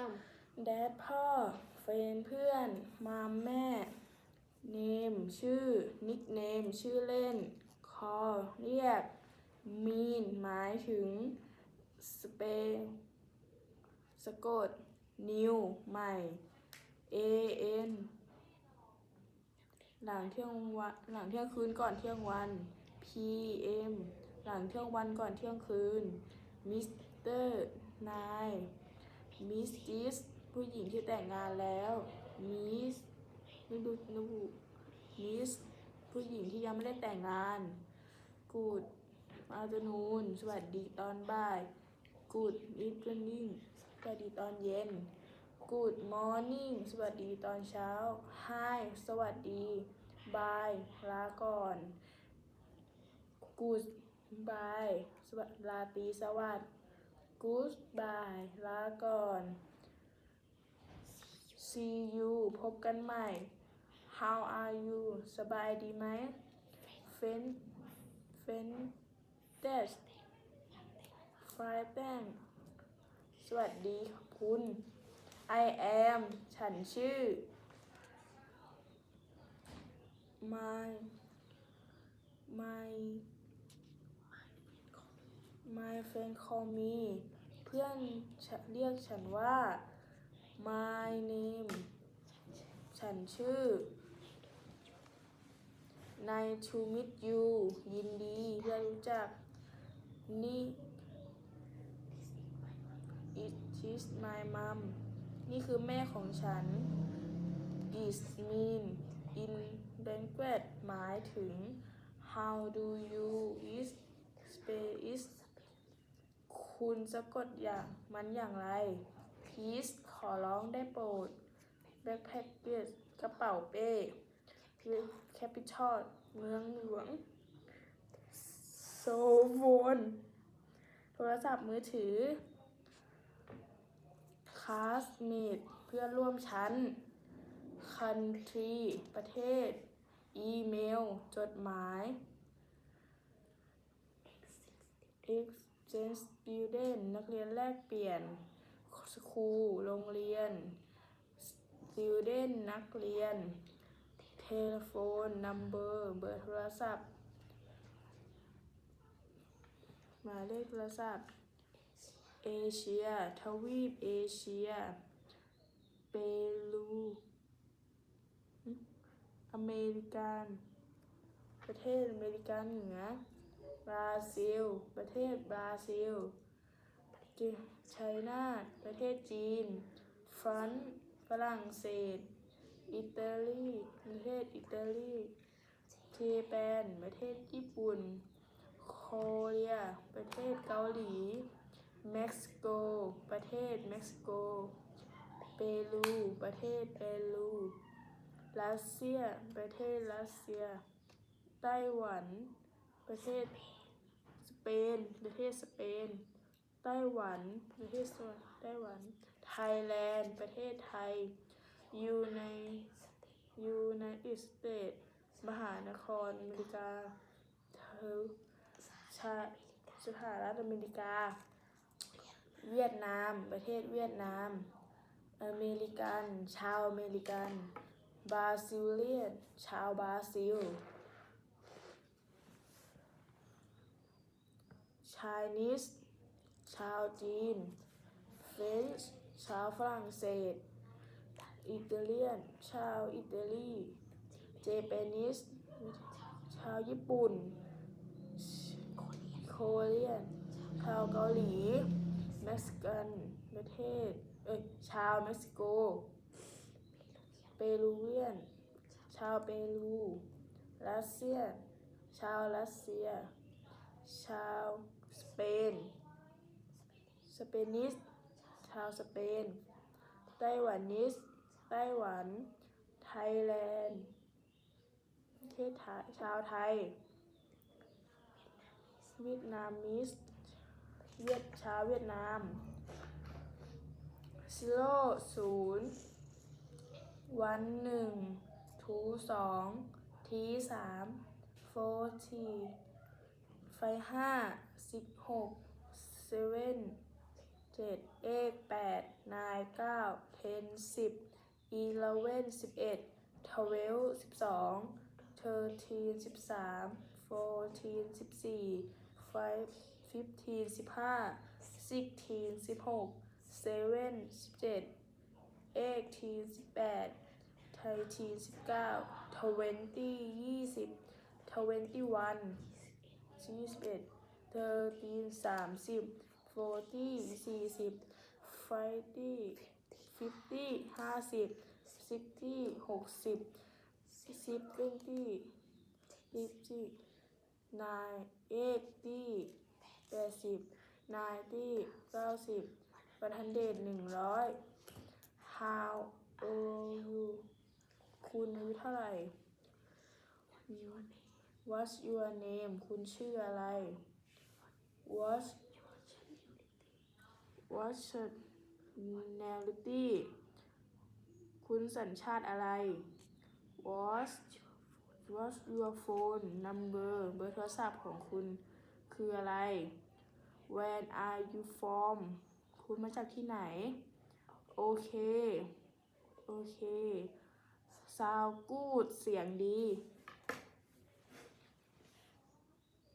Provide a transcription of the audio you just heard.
ซ้แดดพ่อ เฟนเพื่อนมามแม่ เนม ชื่อ นิกเนม ชื่อเล่น คอ เรียก มีน หมายถึง สเปสะกด นิว ใหม่เอเอ็นหลังเที่ยงวันหลังเที่ยงคืนก่อนเที่ยงวัน PM หลังเที่ยงวันก่อนเที่ยงคืนมิสเตอร์นาย มิสจิสผู้หญิงที่แต่งงานแล้วมิสไม่ดูนูมิสผู้หญิงที่ยังไม่ได้แต่งงานกูดอาจนูนสวัสดีตอนบ่ายกูดอีฟนิ่งสวัสดีตอนเย็นกูดมอร์นิ่งสวัสดีตอนเช้าไฮสวัสดีบายลาก่อนกูดบายสวัสดีลาตีสวัสด กูดบายลาก่อน see you พบกันใหม่ how are you สบายดีไหม fen fen des fine สวัสดีคุณ I am ฉันชื่อ my my my friend call me เพื่อนเรียกฉันว่า my name ฉันชื่อ nice to meet you ยินดีที่ได้รู้จัก นี่ it is my mom นี่คือแม่ของฉัน is mean in language หมายถึง how do you is spell is คุณสะกดอย่างมันอย่างไร please ขอร้องได้โปรด backpack กระเป๋าเป้ capital เมืองหลวง so phone โทรศัพท์มือถือ classmate เพื่อนร่วมชั้น country ประเทศ อีเมล จดหมาย exchange student นักเรียนแลกเปลี่ยน school โรงเรียน student นักเรียน telephone number เบอร์โทรศัพท์หมายเลขโทรศัพท์เอเชีย ทวีปเอเชีย เปรู อเมริกัน ประเทศอเมริกาเหนือ ราซิล ประเทศบราซิลจีไชน่าประเทศจีน ฟรานฝรั่งเศส อิตาลี ประเทศอิตาลีเจแปน ประเทศญี่ปุ่น โคเรีย ประเทศเกาหลี เม็กซิโก ประเทศเม็กซิโก เปรู ประเทศเปรู รัสเซีย ประเทศรัสเซีย ไต้หวัน ประเทศ เปน ประเทศสเปน ไต้หวัน ประเทศไต้หวัน ไทยแลนด์ ประเทศไทย ยูในยูไนเต็ดสเตทมหานครอเมริกาเธอชาสหรัฐอเมริกา เวียดนาม ประเทศเวียดนาม อเมริกัน ชาวอเมริกัน บราซิเลียน ชาวบราซิล Chinese ชาวจีน French ชาวฝรั่งเศสอิตาเลียนชาวอิตาลี Japanese ชาวญี่ปุ่นโคเรียนชาวเกาหลีเม็กซิกันประเทศ เอ้ย ชาวเม็กซิโก เปรูเวียน ชาวเปรู รัสเซีย ชาวรัสเซีย ชาวสเปน สเปนิส ชาวสเปน ไต้หวันนิส ไต้หวัน ไทยแลนด์เทศไทยชาวไทย เวียดนามิส เวียดชาวเวียดนาม zero ศูนย์วันหนึ่งทูสองทีสามโฟทีไฟห้าสิบหกเซเว่น จเจ็ดเอกแปดนายเก้าเทนสิบอีเลเว่นสิบเอ็ดทเวลสิบสองเทอร์ทีนสิบสามโฟร์ทีนสิบสี่ไฟฟิฟทีนสิบห้าซิกทีนสิบหกเซเว่นสิบเจ็ดเอกทีนสิบแปดไททีนสิบเก้าทเวนตี้ยี่สิบทเวนตี้วันยี่สิบเอ็ดเธอตีนสามสิบ โฟตี้สี่สิบไฟตี้ฟิฟตี้ห้าสิบซิกตี้หกสิบซิบเวนตี้ฟิฟตี้นายเอ็กตี้แปดสิบนายตี้เก้าสิบวันทันเดดหนึ่งร้อย how old you คุณอายุเท่าไหร่ What's your name คุณชื่ออะไร What's nationality คุณสัญชาติอะไร What's What's your phone number เบอร์โทรศัพท์ของคุณคืออะไร When are you from คุณมาจากที่ไหน โอเค โอเค sound good เสียงดี